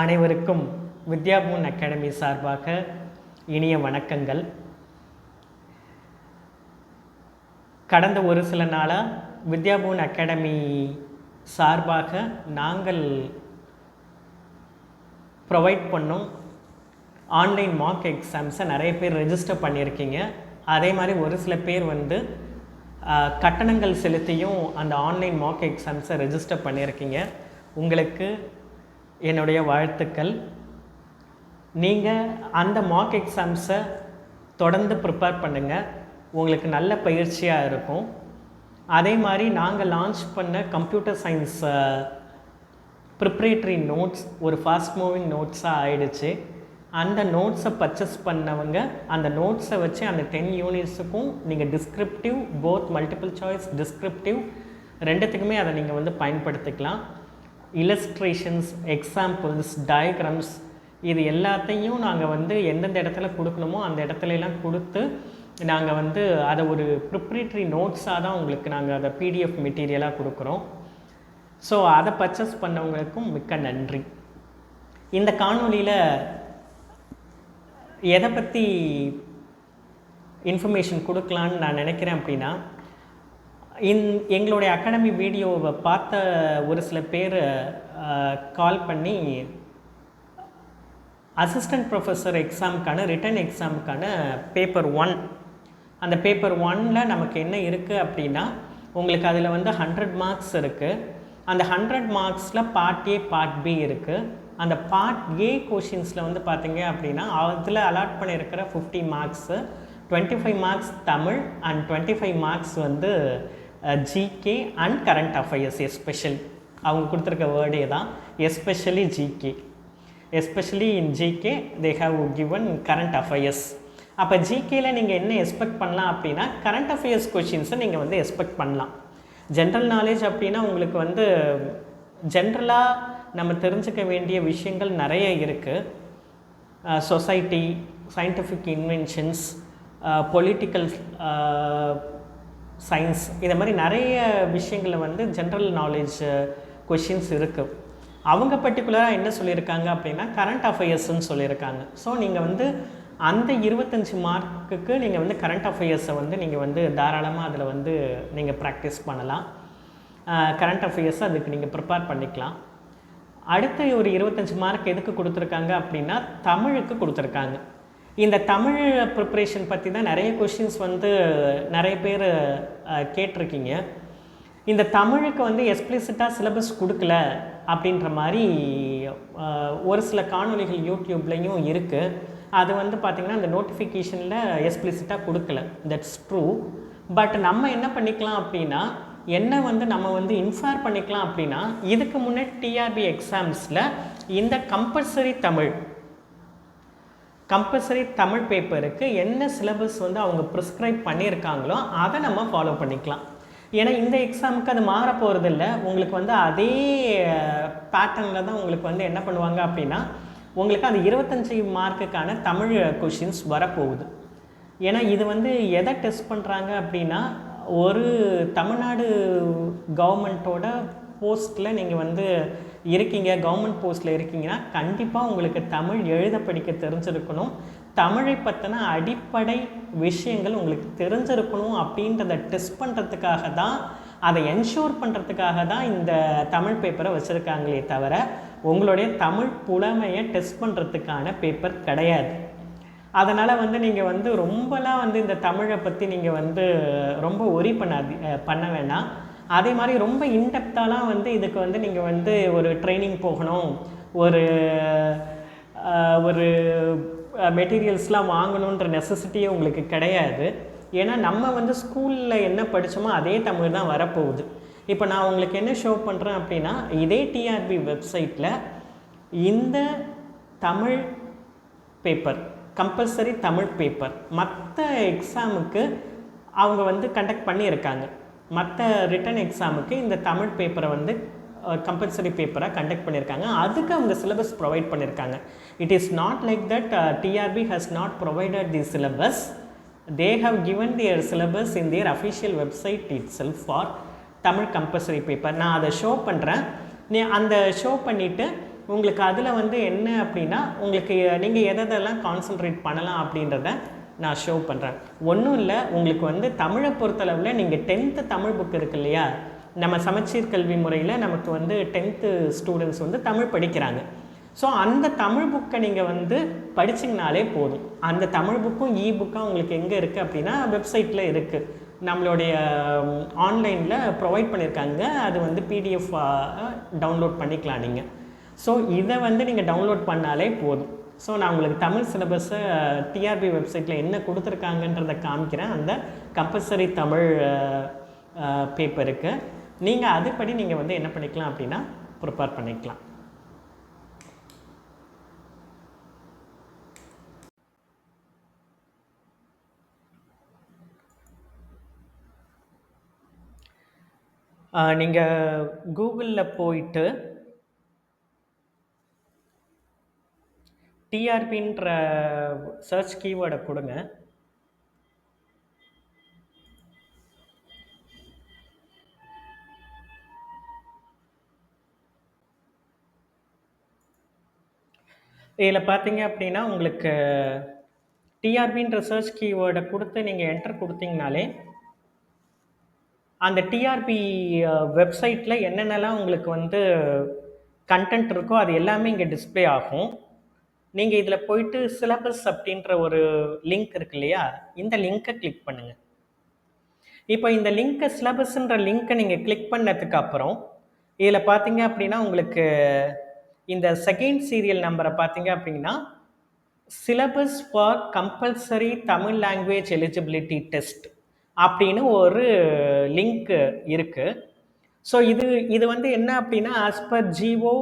அனைவருக்கும் வித்யாபூன் அகாடமி சார்பாக இனிய வணக்கங்கள். கடந்த ஒரு சில நாளாக வித்யாபூன் அகாடமி சார்பாக நாங்கள் ப்ரொவைட் பண்ணோம் ஆன்லைன் மார்க் எக்ஸாம்ஸை நிறைய பேர் ரெஜிஸ்டர் பண்ணியிருக்கீங்க. அதே மாதிரி ஒரு சில பேர் வந்து கட்டணங்கள் செலுத்தியும் அந்த ஆன்லைன் மார்க் எக்ஸாம்ஸை ரெஜிஸ்டர் பண்ணியிருக்கீங்க. உங்களுக்கு என்னுடைய வாழ்த்துக்கள். நீங்கள் அந்த மார்க் எக்ஸாம்ஸை தொடர்ந்து ப்ரிப்பேர் பண்ணுங்கள் உங்களுக்கு நல்ல பயிற்சியாக இருக்கும். அதே மாதிரி நாங்கள் லான்ச் பண்ண கம்ப்யூட்டர் சயின்ஸ் ப்ரிப்ரேட்டரி நோட்ஸ் ஒரு ஃபாஸ்ட் மூவிங் நோட்ஸாக ஆயிடுச்சு. அந்த நோட்ஸை பர்ச்சேஸ் பண்ணவங்க அந்த நோட்ஸை வச்சு அந்த டென் யூனிட்ஸுக்கும் நீங்கள் descriptive both multiple choice descriptive ரெண்டுத்துக்குமே அதை நீங்கள் வந்து பயன்படுத்திக்கலாம். இலஸ்ட்ரேஷன்ஸ் எக்ஸாம்பிள்ஸ் டயக்ராம்ஸ் இது எல்லாத்தையும் நாங்கள் வந்து எந்தெந்த இடத்துல கொடுக்கணுமோ அந்த இடத்துலலாம் கொடுத்து நாங்கள் வந்து அதை ஒரு ப்ரிப்ரேட்டரி நோட்ஸாக தான் உங்களுக்கு நாங்கள் அதை பிடிஎஃப் மெட்டீரியலாக கொடுக்குறோம். ஸோ அதை பர்ச்சேஸ் பண்ணவங்களுக்கும் மிக்க நன்றி. இந்த காணொலியில் எதை பற்றி இன்ஃபர்மேஷன் கொடுக்கலான்னு நான் நினைக்கிறேன் அப்படின்னா இன் எங்களுடைய அகாடமி வீடியோவை பார்த்த ஒரு சில பேர் கால் பண்ணி அசிஸ்டன்ட் ப்ரொஃபஸர் எக்ஸாமுக்கான ரிட்டன் எக்ஸாமுக்கான பேப்பர் ஒன் அந்த பேப்பர் ஒனில் நமக்கு என்ன இருக்குது அப்படின்னா உங்களுக்கு அதில் வந்து ஹண்ட்ரட் மார்க்ஸ் இருக்குது அந்த ஹண்ட்ரட் மார்க்ஸில் பார்ட் ஏ பார்ட் பி இருக்குது அந்த பார்ட் ஏ கொஷின்ஸில் வந்து பார்த்தீங்க அப்படின்னா அதில் அலாட் பண்ணியிருக்கிற fifty marks twenty five marks Tamil and twenty five marks வந்து GK and current affairs especially அவங்க கொடுத்துருக்க வேர்டே தான் especially GK especially in GK they have given current affairs அப்போ ஜிகேயில் நீங்கள் என்ன எக்ஸ்பெக்ட் பண்ணலாம் அப்படின்னா கரண்ட் அஃபேர்ஸ் கொஷின்ஸை நீங்கள் வந்து எக்ஸ்பெக்ட் பண்ணலாம். ஜென்ரல் நாலேஜ் அப்படின்னா உங்களுக்கு வந்து ஜென்ரலாக நம்ம தெரிஞ்சுக்க வேண்டிய விஷயங்கள் நிறைய இருக்குது society scientific inventions political science இதை மாதிரி நிறைய விஷயங்களில் வந்து ஜென்ரல் நாலேஜ் கொஷின்ஸ் இருக்குது அவங்க பர்டிகுலராக என்ன சொல்லியிருக்காங்க அப்படின்னா கரண்ட் அஃபேர்ஸ்ன்னு சொல்லியிருக்காங்க. ஸோ நீங்கள் வந்து அந்த இருபத்தஞ்சி மார்க்குக்கு நீங்கள் வந்து கரண்ட் அஃபேர்ஸை வந்து நீங்கள் வந்து தாராளமாக அதில் வந்து நீங்கள் ப்ராக்டிஸ் பண்ணலாம். கரண்ட் அஃபேர்ஸை அதுக்கு நீங்கள் ப்ரிப்பேர் பண்ணிக்கலாம். அடுத்த ஒரு இருபத்தஞ்சி மார்க் எதுக்கு கொடுத்துருக்காங்க அப்படின்னா தமிழுக்கு கொடுத்துருக்காங்க. இந்த தமிழ் ப்ரிப்ரேஷன் பற்றி தான் நிறைய கொஷின்ஸ் வந்து நிறைய பேர் கேட்டிருக்கீங்க. இந்த தமிழுக்கு வந்து எக்ஸ்பிளிசிட்டாக சிலபஸ் கொடுக்கல அப்படின்ற மாதிரி ஒரு சில காணொளிகள் யூடியூப்லேயும் இருக்குது அது வந்து பார்த்திங்கன்னா அந்த நோட்டிஃபிகேஷனில் எக்ஸ்பிளிசிட்டாக கொடுக்கல. தட்ஸ் ட்ரூ பட் நம்ம என்ன பண்ணிக்கலாம் அப்படின்னா என்ன வந்து நம்ம வந்து இன்ஃபேர் பண்ணிக்கலாம் அப்படின்னா இதுக்கு முன்னாடி டிஆர்பி எக்ஸாம்ஸில் இந்த கம்பல்சரி தமிழ் கம்பல்சரி தமிழ் பேப்பருக்கு என்ன சிலபஸ் வந்து அவங்க ப்ரிஸ்கிரைப் பண்ணியிருக்காங்களோ அதை நம்ம ஃபாலோ பண்ணிக்கலாம். ஏன்னா இந்த எக்ஸாமுக்கு அது மாற போகிறதில்ல உங்களுக்கு வந்து அதே பேட்டர்னில் தான் உங்களுக்கு வந்து என்ன பண்ணுவாங்க அப்படின்னா உங்களுக்கு அந்த இருபத்தஞ்சி மார்க்குக்கான தமிழ் கொஷின்ஸ் வரப்போகுது. ஏன்னா இது வந்து எதை டெஸ்ட் பண்ணுறாங்க அப்படின்னா ஒரு தமிழ்நாடு கவர்மெண்ட்டோட போஸ்ட்டில் நீங்கள் வந்து இருக்கீங்க கவர்மெண்ட் போஸ்ட்டில் இருக்கீங்கன்னா கண்டிப்பாக உங்களுக்கு தமிழ் எழுத படிக்க தெரிஞ்சிருக்கணும். தமிழை பற்றின அடிப்படை விஷயங்கள் உங்களுக்கு தெரிஞ்சிருக்கணும் அப்படின்றத டெஸ்ட் பண்ணுறதுக்காக தான் அதை என்ஷூர் பண்ணுறதுக்காக தான் இந்த தமிழ் பேப்பரை வச்சுருக்காங்களே தவிர உங்களுடைய தமிழ் புலமையை டெஸ்ட் பண்ணுறதுக்கான பேப்பர் கிடையாது. அதனால் வந்து நீங்கள் வந்து ரொம்பலாம் வந்து இந்த தமிழை பற்றி நீங்கள் வந்து ரொம்ப ஒரி பண்ணாதி பண்ண வேணாம். அதே மாதிரி ரொம்ப இன்டெப்த்தாலாம் வந்து இதுக்கு வந்து நீங்கள் வந்து ஒரு ட்ரைனிங் போகணும். ஒரு ஒரு மெட்டீரியல்ஸ்லாம் வாங்கணுன்ற நெசசிட்டியே உங்களுக்கு கிடையாது. ஏன்னா நம்ம வந்து ஸ்கூலில் என்ன படித்தோமோ அதே தமிழ் தான் வரப்போகுது. இப்போ நான் உங்களுக்கு என்ன ஷோ பண்ணுறேன் அப்படின்னா இதே டிஆர்பி வெப்சைட்டில் இந்த Tamil paper compulsory Tamil paper மற்ற எக்ஸாமுக்கு அவங்க வந்து கண்டக்ட் பண்ணியிருக்காங்க. மற்ற ரிட்டன் எக்ஸாமுக்கு இந்த தமிழ் பேப்பரை வந்து கம்பல்சரி பேப்பராக கண்டக்ட் பண்ணியிருக்காங்க அதுக்கு அவங்க சிலபஸ் ப்ரொவைட் பண்ணியிருக்காங்க it is not like that TRB has not provided the syllabus they have given their syllabus in their official website itself for Tamil compulsory paper நான் அதை ஷோ பண்ணுறேன் நீ அந்த ஷோ பண்ணிவிட்டு உங்களுக்கு அதில் வந்து என்ன அப்படின்னா உங்களுக்கு நீங்கள் எதெல்லாம் கான்சென்ட்ரேட் பண்ணலாம் அப்படின்றத நான் ஷோ பண்ணுறேன் ஒன்றும் இல்லை உங்களுக்கு வந்து தமிழை பொறுத்தளவில் நீங்கள் டென்த்து தமிழ் புக் இருக்கு இல்லையா? நம்ம சமச்சீர் கல்வி முறையில் நமக்கு வந்து டென்த்து ஸ்டூடெண்ட்ஸ் வந்து தமிழ் படிக்கிறாங்க. ஸோ அந்த தமிழ் புக்கை நீங்கள் வந்து படிச்சிங்கனாலே போதும். அந்த தமிழ் புக்கும் இ புக்காக உங்களுக்கு எங்கே இருக்குது அப்படின்னா வெப்சைட்டில் இருக்குது நம்மளுடைய ஆன்லைனில் ப்ரொவைட் பண்ணியிருக்காங்க அது வந்து பிடிஎஃப் டவுன்லோட் பண்ணிக்கலாம் நீங்கள் ஸோ இதை வந்து நீங்கள் டவுன்லோட் பண்ணாலே போதும். ஸோ நான் உங்களுக்கு தமிழ் சிலபஸை டிஆர்பி வெப்சைட்டில் என்ன கொடுத்துருக்காங்கன்றதை காமிக்கிறேன். அந்த கம்பல்சரி தமிழ் பேப்பருக்கு நீங்கள் அதுபடி நீங்கள் வந்து என்ன பண்ணிக்கலாம் அப்படின்னா ப்ரிப்பேர் பண்ணிக்கலாம். நீங்கள் கூகுளில் போயிட்டு டிஆர்பின்ற சர்ச் கீவேர்டை கொடுங்க. இதில் பார்த்தீங்க அப்படின்னா உங்களுக்கு டிஆர்பின்ற சர்ச் கீவேர்டை கொடுத்து நீங்கள் என்டர் கொடுத்தீங்கனாலே அந்த டிஆர்பி வெப்சைட்டில் என்னென்னலாம் உங்களுக்கு வந்து கண்டென்ட் இருக்கோ அது எல்லாமே இங்கே டிஸ்ப்ளே ஆகும். நீங்கள் இதில் போயிட்டு சிலபஸ் அப்படின்ற ஒரு லிங்க் இருக்கு இல்லையா? இந்த லிங்க்கை கிளிக் பண்ணுங்கள் இப்போ இந்த லிங்க்கை சிலபஸ்ன்ற லிங்க்கை நீங்கள் கிளிக் பண்ணதுக்கு அப்புறம் இதில் பார்த்தீங்க அப்படின்னா உங்களுக்கு இந்த செகண்ட் சீரியல் நம்பரை பார்த்தீங்க அப்படின்னா syllabus for compulsory Tamil language eligibility test அப்படின்னு ஒரு லிங்க் இருக்குது ஸோ இது இது வந்து என்ன அப்படின்னா as per GO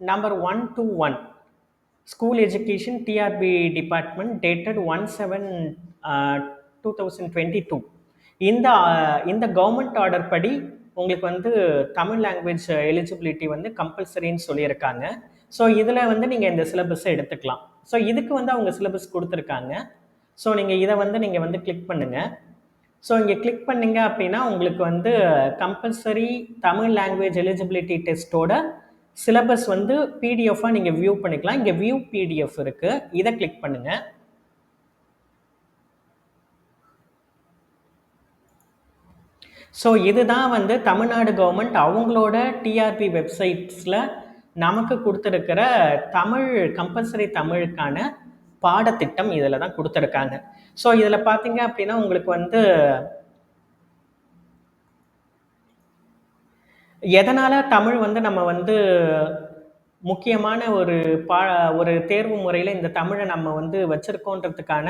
number one two one school education TRB department dated one seven two thousand twenty two இந்த uh, இந்த கவர்மெண்ட் ஆர்டர் படி உங்களுக்கு வந்து தமிழ் லாங்குவேஜ் எலிஜிபிலிட்டி வந்து கம்பல்சரின்னு சொல்லியிருக்காங்க. ஸோ இதில் வந்து நீங்கள் இந்த சிலபஸை எடுத்துக்கலாம். ஸோ இதுக்கு வந்து அவங்க சிலபஸ் கொடுத்துருக்காங்க. ஸோ நீங்கள் இதை வந்து நீங்கள் வந்து கிளிக் பண்ணுங்கள் ஸோ இங்கே கிளிக் பண்ணீங்க அப்படின்னா உங்களுக்கு வந்து கம்பல்சரி தமிழ் லாங்குவேஜ் எலிஜிபிலிட்டி டெஸ்ட்டோட சிலபஸ் வந்து பிடிஎஃபாக நீங்கள் வியூ பண்ணிக்கலாம். இங்கே வியூ பிடிஎஃப் இருக்குது இதை கிளிக் பண்ணுங்கள் ஸோ இதுதான் வந்து தமிழ்நாடு கவர்மெண்ட் அவங்களோட டிஆர்பி வெப்சைட்ஸில் நமக்கு கொடுத்துருக்கிற தமிழ் கம்பல்சரி தமிழுக்கான பாடத்திட்டம் இதில் தான் கொடுத்துருக்காங்க. ஸோ இதில் பார்த்தீங்க அப்படின்னா உங்களுக்கு வந்து எதனால் தமிழ் வந்து நம்ம வந்து முக்கியமான ஒரு பா ஒரு தேர்வு முறையில் இந்த தமிழை நம்ம வந்து வச்சுருக்கோன்றதுக்கான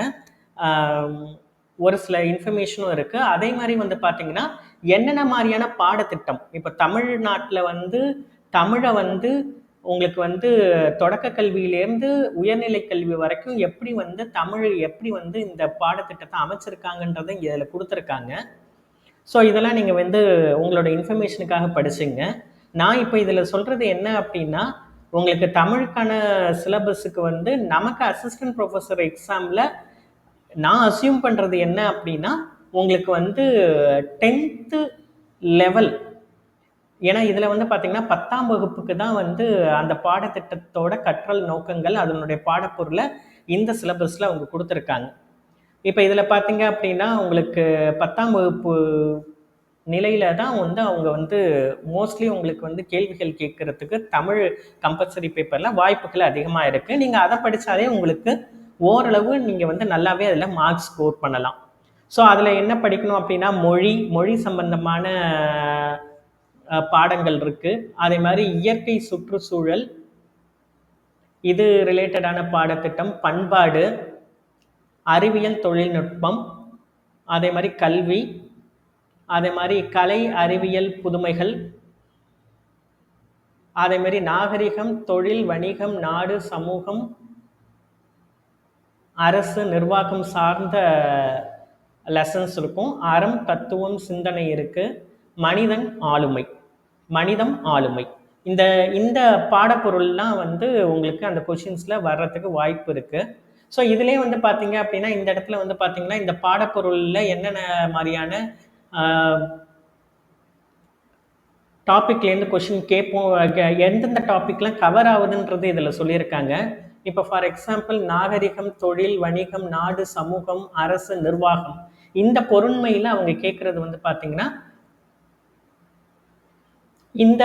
ஒரு சில இன்ஃபர்மேஷனும் இருக்குது அதே மாதிரி வந்து பார்த்திங்கன்னா என்னென்ன மாதிரியான பாடத்திட்டம்? இப்போ தமிழ்நாட்டில் வந்து தமிழை வந்து உங்களுக்கு வந்து தொடக்க கல்வியிலேருந்து உயர்நிலை கல்வி வரைக்கும் எப்படி வந்து தமிழ் எப்படி வந்து இந்த பாடத்திட்டத்தை அமைச்சிருக்காங்கன்றதை இதில் கொடுத்துருக்காங்க. ஸோ இதெல்லாம் நீங்கள் வந்து உங்களோட இன்ஃபர்மேஷனுக்காக படிச்சுங்க. நான் இப்போ இதில் சொல்கிறது என்ன அப்படின்னா உங்களுக்கு தமிழுக்கான சிலபஸுக்கு வந்து நமக்கு அசிஸ்டன்ட் ப்ரொஃபஸர் எக்ஸாமில் நான் அசியூம் பண்ணுறது என்ன அப்படின்னா உங்களுக்கு வந்து டென்த்து லெவல் ஏன்னா இதில் வந்து பார்த்திங்கன்னா பத்தாம் வகுப்புக்கு தான் வந்து அந்த பாடத்திட்டத்தோட கற்றல் நோக்கங்கள் அதனுடைய பாடப்பொருளை இந்த சிலபஸில் அவங்க கொடுத்துருக்காங்க. இப்போ இதில் பார்த்தீங்க அப்படின்னா உங்களுக்கு பத்தாம் வகுப்பு நிலையில தான் வந்து அவங்க வந்து மோஸ்ட்லி உங்களுக்கு வந்து கேள்விகள் கேட்கறதுக்கு தமிழ் கம்பல்சரி பேப்பரில் வாய்ப்புகள் அதிகமாக இருக்குது நீங்கள் அதை படித்தாலே உங்களுக்கு ஓரளவு நீங்கள் வந்து நல்லாவே அதில் மார்க்ஸ் ஸ்கோர் பண்ணலாம். ஸோ அதில் என்ன படிக்கணும் அப்படின்னா மொழி மொழி சம்பந்தமான பாடங்கள் இருக்குது அதே மாதிரி இயற்கை சுற்றுச்சூழல் இது ரிலேட்டடான பாடத்திட்டம் பண்பாடு அறிவியல் தொழில்நுட்பம் அதே மாதிரி கல்வி அதே மாதிரி கலை அறிவியல் புதுமைகள் அதே மாதிரி நாகரிகம் தொழில் வணிகம் நாடு சமூகம் அரசு நிர்வாகம் சார்ந்த லெசன்ஸ் இருக்கும். அறம் தத்துவம் சிந்தனை இருக்குது மனிதன் ஆளுமை. மனிதம் ஆளுமை. இந்த இந்த பாடப்பொருள்லாம் வந்து உங்களுக்கு அந்த கொஷின்ஸில் வர்றதுக்கு வாய்ப்பு இருக்குது ஸோ இதுலேயே வந்து பார்த்தீங்க அப்படின்னா இந்த இடத்துல வந்து பார்த்தீங்கன்னா இந்த பாடப்பொருளில் என்னென்ன மாதிரியான டாப்பிக்லேருந்து கொஷின் கேட்போம் எந்தெந்த டாப்பிக்லாம் கவர் ஆகுதுன்றது இதில் சொல்லியிருக்காங்க. இப்போ ஃபார் எக்ஸாம்பிள் நாகரிகம் தொழில் வணிகம் நாடு சமூகம் அரசு நிர்வாகம் இந்த பொருண்மையில் அவங்க கேட்குறது வந்து பார்த்தீங்கன்னா இந்த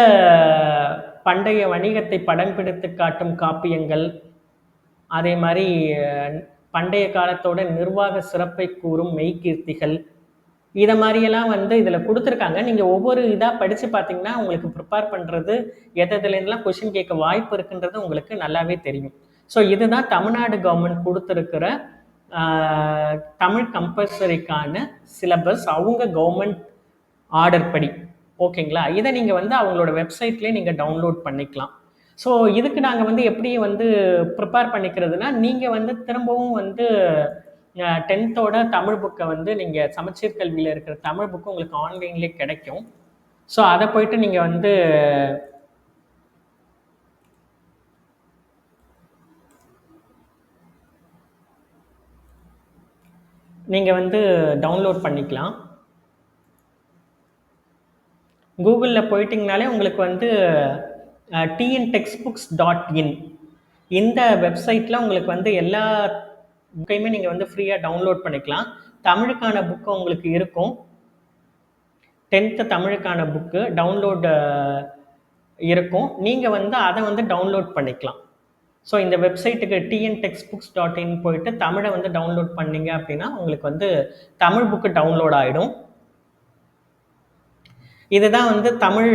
பண்டைய வணிகத்தை படம் பிடித்து காட்டும் காப்பியங்கள் அதே மாதிரி பண்டைய காலத்தோட நிர்வாக சிறப்பை கூறும் மெய்கீர்த்திகள். இதை மாதிரியெல்லாம் வந்து இதில் கொடுத்துருக்காங்க. நீங்கள் ஒவ்வொரு இதாக படித்து பார்த்தீங்கன்னா உங்களுக்கு ப்ரிப்பேர் பண்ணுறது எதுலேருந்துலாம் கொஷின் கேட்க வாய்ப்பு இருக்குன்றது உங்களுக்கு நல்லாவே தெரியும். ஸோ இதுதான் தமிழ்நாடு கவர்மெண்ட் கொடுத்துருக்கிற தமிழ் கம்பல்சரிக்கான சிலபஸ் அவங்க கவர்மெண்ட் ஆர்டர் படி. ஓகேங்களா இதை நீங்கள் வந்து அவங்களோட வெப்சைட்லேயே நீங்கள் டவுன்லோட் பண்ணிக்கலாம். ஸோ இதுக்கு நாங்கள் வந்து எப்படி வந்து ப்ரிப்பேர் பண்ணிக்கிறதுனா நீங்கள் வந்து திரும்பவும் வந்து டென்த்தோட தமிழ் புக்கை வந்து நீங்கள் சமச்சீர் கல்வியில் இருக்கிற தமிழ் புக்கு உங்களுக்கு ஆன்லைன்லேயே கிடைக்கும். ஸோ அதை போயிட்டு நீங்கள் வந்து நீங்கள் வந்து டவுன்லோட் பண்ணிக்கலாம். கூகுளில் போயிட்டிங்கனாலே உங்களுக்கு வந்து TN text books dot in இந்த வெப்சைட்டில் உங்களுக்கு வந்து எல்லா புக்கையுமே நீங்கள் வந்து ஃப்ரீயாக டவுன்லோட் பண்ணிக்கலாம். தமிழுக்கான புக்கு உங்களுக்கு இருக்கும். டென்த்து தமிழுக்கான புக்கு டவுன்லோடு இருக்கும். நீங்கள் வந்து அதை வந்து டவுன்லோட் பண்ணிக்கலாம். ஸோ இந்த வெப்சைட்டுக்கு TN text books dot in போயிட்டு தமிழை வந்து டவுன்லோட் பண்ணீங்க அப்படின்னா உங்களுக்கு வந்து தமிழ் புக்கு டவுன்லோட் ஆகிடும் இதுதான் வந்து Tamil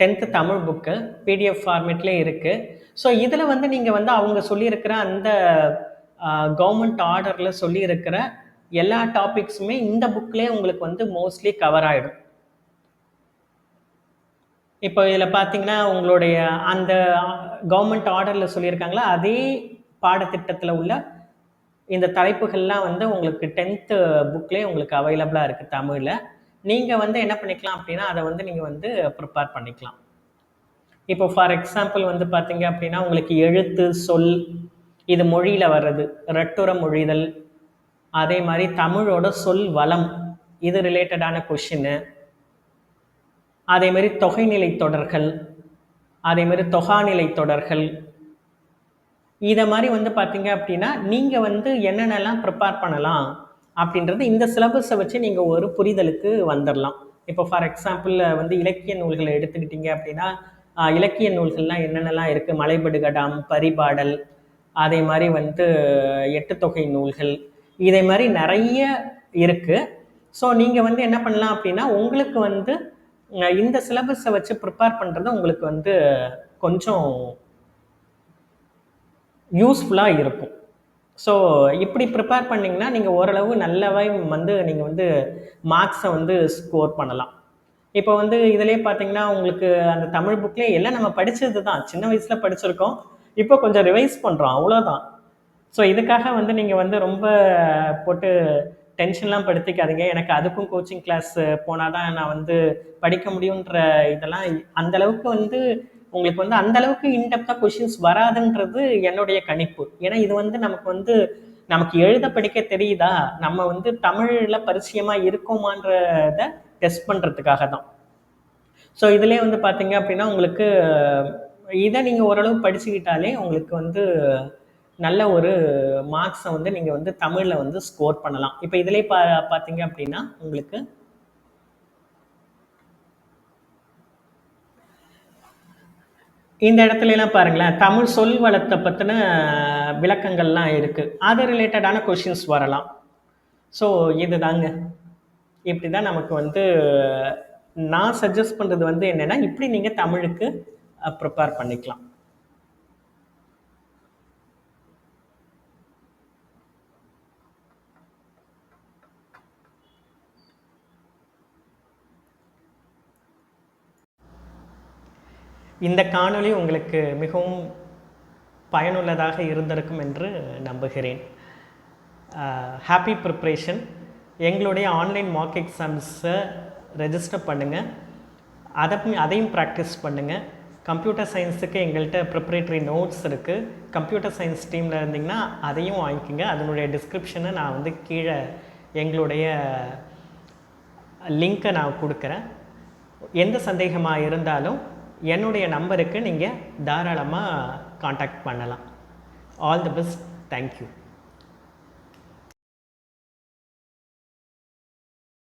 tenth Tamil book PDF ஃபார்மேட்லேயே இருக்குது ஸோ இதில் வந்து நீங்கள் வந்து அவங்க சொல்லியிருக்கிற அந்த கவர்மெண்ட் ஆர்டரில் சொல்லியிருக்கிற எல்லா டாபிக்ஸுமே இந்த புக்லேயே உங்களுக்கு வந்து மோஸ்ட்லி கவர் ஆகிடும் இப்போ இதில் பார்த்தீங்கன்னா உங்களுடைய அந்த கவர்மெண்ட் ஆர்டரில் சொல்லியிருக்காங்களா அதே பாடத்திட்டத்தில் உள்ள இந்த தலைப்புகள்லாம் வந்து உங்களுக்கு டென்த்து புக்லேயே உங்களுக்கு அவைலபிளாக இருக்குது தமிழில். நீங்கள் வந்து என்ன பண்ணிக்கலாம் அப்படின்னா அதை வந்து நீங்கள் வந்து ப்ரிப்பேர் பண்ணிக்கலாம். இப்போ ஃபார் எக்ஸாம்பிள் வந்து பார்த்தீங்க அப்படின்னா உங்களுக்கு எழுத்து சொல் இது மொழியில் வர்றது ரெட்டுற மொழிதல் அதே மாதிரி தமிழோட சொல் வளம் இது ரிலேட்டடான கொஷின்னு அதே மாதிரி தொகைநிலை தொடர்கள் அதே மாதிரி தொகாநிலை தொடர்கள். இதை மாதிரி வந்து பார்த்தீங்க அப்படின்னா நீங்கள் வந்து என்னென்னலாம் ப்ரிப்பேர் பண்ணலாம் அப்படின்றது இந்த சிலபஸை வச்சு நீங்கள் ஒரு புரிதலுக்கு வந்துடலாம் இப்போ ஃபார் எக்ஸாம்பிள் வந்து இலக்கிய நூல்களை எடுத்துக்கிட்டீங்க அப்படின்னா இலக்கிய நூல்கள்லாம் என்னென்னலாம் இருக்குது மலைபடுகடாம் பரிபாடல் அதே மாதிரி வந்து எட்டு தொகை நூல்கள் இதே மாதிரி நிறைய இருக்குது ஸோ நீங்கள் வந்து என்ன பண்ணலாம் அப்படின்னா உங்களுக்கு வந்து இந்த சிலபஸை வச்சு ப்ரிப்பேர் பண்ணுறது உங்களுக்கு வந்து கொஞ்சம் யூஸ்ஃபுல்லாக இருக்கும். ஸோ இப்படி ப்ரிப்பேர் பண்ணிங்கன்னா நீங்கள் ஓரளவு நல்லாவே வந்து நீங்கள் வந்து மார்க்ஸை வந்து ஸ்கோர் பண்ணலாம். இப்போ வந்து இதிலே பார்த்தீங்கன்னா உங்களுக்கு அந்த தமிழ் புக்லேயே எல்லாம் நம்ம படித்தது தான். சின்ன வயசில் படிச்சிருக்கோம். இப்போ கொஞ்சம் ரிவைஸ் பண்ணுறோம் அவ்வளோதான் ஸோ இதுக்காக வந்து நீங்கள் வந்து ரொம்ப போட்டு டென்ஷன்லாம் படுத்திக்காதீங்க. எனக்கு அதுக்கும் கோச்சிங் கிளாஸ் போனால் தான் நான் வந்து படிக்க முடியுன்ற இதெல்லாம் அந்த அளவுக்கு வந்து உங்களுக்கு வந்து அந்த அளவுக்கு இன்டெப்த்தாக கொஷின்ஸ் வராதுன்றது என்னுடைய கணிப்பு. ஏன்னா இது வந்து நமக்கு வந்து நமக்கு எழுத படிக்க தெரியுதா? நம்ம வந்து தமிழில் பரிச்சயமாக இருக்கோமான்றத டெஸ்ட் பண்ணுறதுக்காக தான் ஸோ இதிலே வந்து பார்த்தீங்க அப்படின்னா உங்களுக்கு இதை நீங்கள் ஓரளவு படிச்சுக்கிட்டாலே உங்களுக்கு வந்து நல்ல ஒரு மார்க்ஸை வந்து நீங்கள் வந்து தமிழில் வந்து ஸ்கோர் பண்ணலாம். இப்போ இதிலே பா பார்த்தீங்க அப்படின்னா உங்களுக்கு இந்த இடத்துலலாம் பாருங்களேன் தமிழ் சொல் வளத்தை பற்றின விளக்கங்கள்லாம் இருக்குது அது ரிலேட்டடான கொஷின்ஸ் வரலாம். ஸோ இதுதாங்க. இப்படி தான் நமக்கு வந்து நான் சஜஸ்ட் பண்ணுறது வந்து என்னென்னா இப்படி நீங்கள் தமிழுக்கு ப்ரிப்பேர் பண்ணிக்கலாம். இந்த காணொளி உங்களுக்கு மிகவும் பயனுள்ளதாக இருந்திருக்கும் என்று நம்புகிறேன். ஹாப்பி ப்ரிப்ரேஷன் எங்களுடைய ஆன்லைன் மார்க் எக்ஸாம்ஸை ரெஜிஸ்டர் பண்ணுங்கள் அதை அதையும் ப்ராக்டிஸ் பண்ணுங்கள் கம்ப்யூட்டர் சயின்ஸுக்கு எங்கள்கிட்ட ப்ரிப்பரேட்டரி நோட்ஸ் இருக்குது கம்ப்யூட்டர் சயின்ஸ் டீமில் இருந்தீங்கன்னா அதையும் வாங்கிக்கோங்க. அதனுடைய டிஸ்கிரிப்ஷனை நான் வந்து கீழே எங்களுடைய லிங்க்கை நான் கொடுக்குறேன். எந்த சந்தேகமாக இருந்தாலும் என்னுடைய நம்பருக்கு நீங்கள் தாராளமாக காண்டாக்ட் பண்ணலாம். All the best thank you